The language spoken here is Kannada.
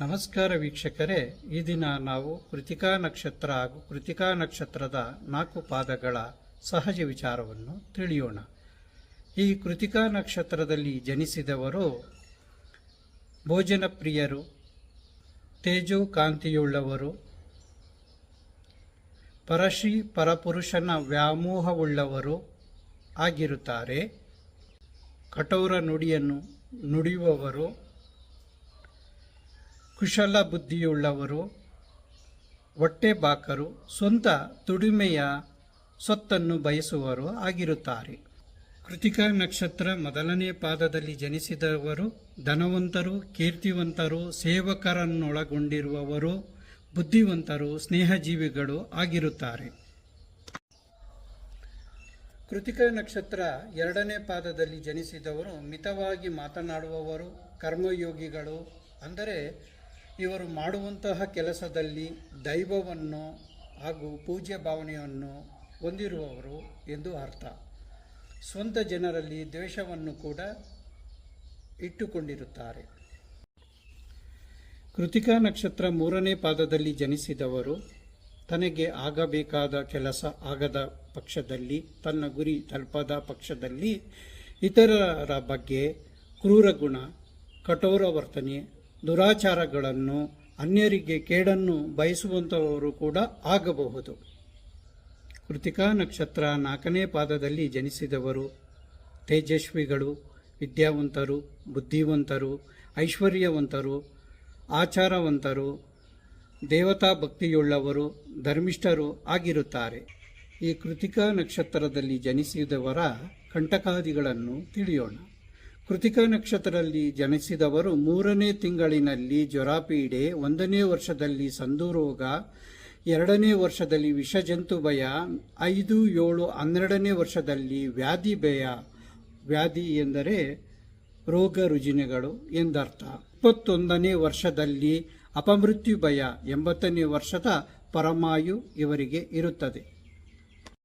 ನಮಸ್ಕಾರ ವೀಕ್ಷಕರೇ, ಈ ದಿನ ನಾವು ಕೃತಿಕಾ ನಕ್ಷತ್ರ ಹಾಗೂ ಕೃತಿಕಾ ನಕ್ಷತ್ರದ ನಾಲ್ಕು ಪಾದಗಳ ಸಹಜ ವಿಚಾರವನ್ನು ತಿಳಿಯೋಣ. ಈ ಕೃತಿಕಾ ನಕ್ಷತ್ರದಲ್ಲಿ ಜನಿಸಿದವರು ಭೋಜನ ಪ್ರಿಯರು ತೇಜು ಕಾಂತಿಯುಳ್ಳವರು ಪರಶ್ರೀ ಪರಪುರುಷನ ವ್ಯಾಮೋಹವುಳ್ಳವರು ಆಗಿರುತ್ತಾರೆ. ಕಠೋರ ನುಡಿಯನ್ನು ನುಡಿಯುವವರು ಕುಶಲ ಬುದ್ಧಿಯುಳ್ಳವರು ಹೊಟ್ಟೆಬಾಕರು ಸ್ವಂತ ದುಡಿಮೆಯ ಸೊತ್ತನ್ನು ಬಯಸುವರು ಆಗಿರುತ್ತಾರೆ. ಕೃತಿಕಾ ನಕ್ಷತ್ರ ಮೊದಲನೇ ಪಾದದಲ್ಲಿ ಜನಿಸಿದವರು, ಧನವಂತರು, ಕೀರ್ತಿವಂತರು, ಸೇವಕರನ್ನೊಳಗೊಂಡಿರುವವರು, ಬುದ್ಧಿವಂತರು, ಸ್ನೇಹಜೀವಿಗಳು ಆಗಿರುತ್ತಾರೆ. ಕೃತಿಕಾ ನಕ್ಷತ್ರ ಎರಡನೇ ಪಾದದಲ್ಲಿ ಜನಿಸಿದವರು ಮಿತವಾಗಿ ಮಾತನಾಡುವವರು, ಕರ್ಮಯೋಗಿಗಳು, ಅಂದರೆ ಇವರು ಮಾಡುವಂತಹ ಕೆಲಸದಲ್ಲಿ ದೈವವನ್ನು ಹಾಗೂ ಪೂಜ್ಯ ಭಾವನೆಯನ್ನು ಹೊಂದಿರುವವರು ಎಂದು ಅರ್ಥ. ಸ್ವಂತ ಜನರಲ್ಲಿ ದ್ವೇಷವನ್ನು ಕೂಡ ಇಟ್ಟುಕೊಂಡಿರುತ್ತಾರೆ. ಕೃತಿಕಾ ನಕ್ಷತ್ರ ಮೂರನೇ ಪಾದದಲ್ಲಿ ಜನಿಸಿದವರು ತನಗೆ ಆಗಬೇಕಾದ ಕೆಲಸ ಆಗದ ಪಕ್ಷದಲ್ಲಿ, ತನ್ನ ಗುರಿ ತಲುಪದ ಪಕ್ಷದಲ್ಲಿ ಇತರರ ಬಗ್ಗೆ ಕ್ರೂರ ಗುಣ, ಕಠೋರ ವರ್ತನೆ ದುರಾಚಾರಗಳನ್ನು, ಅನ್ಯರಿಗೆ ಕೇಡನ್ನು ಬಯಸುವಂಥವರು ಕೂಡ ಆಗಬಹುದು. ಕೃತಿಕಾ ನಕ್ಷತ್ರ ನಾಲ್ಕನೇ ಪಾದದಲ್ಲಿ ಜನಿಸಿದವರು, ತೇಜಸ್ವಿಗಳು, ವಿದ್ಯಾವಂತರು, ಬುದ್ಧಿವಂತರು, ಐಶ್ವರ್ಯವಂತರು, ಆಚಾರವಂತರು, ದೇವತಾ ಭಕ್ತಿಯುಳ್ಳವರು, ಧರ್ಮಿಷ್ಠರು ಆಗಿರುತ್ತಾರೆ. ಈ ಕೃತಿಕಾ ನಕ್ಷತ್ರದಲ್ಲಿ ಜನಿಸಿದವರ ಕಂಟಕಾದಿಗಳನ್ನು ತಿಳಿಯೋಣ. ಕೃತಿಕಾ ನಕ್ಷತ್ರದಲ್ಲಿ ಜನಿಸಿದವರು ಮೂರನೇ ತಿಂಗಳಿನಲ್ಲಿ ಜ್ವರಾಪೀಡೆ, ಒಂದನೇ ವರ್ಷದಲ್ಲಿ ಸಂದುರೋಗ, ಎರಡನೇ ವರ್ಷದಲ್ಲಿ ವಿಷಜಂತು ಭಯ ಐದು, ಏಳು, ಹನ್ನೆರಡನೇ ವರ್ಷದಲ್ಲಿ ವ್ಯಾಧಿ ಭಯ ವ್ಯಾಧಿ ಎಂದರೆ ರೋಗ ರುಜಿನಗಳು ಎಂದರ್ಥ. ಇಪ್ಪತ್ತೊಂದನೇ ವರ್ಷದಲ್ಲಿ ಅಪಮೃತ್ಯು ಭಯ ಎಂಬತ್ತನೇ ವರ್ಷದ ಪರಮಾಯು ಇವರಿಗೆ ಇರುತ್ತದೆ.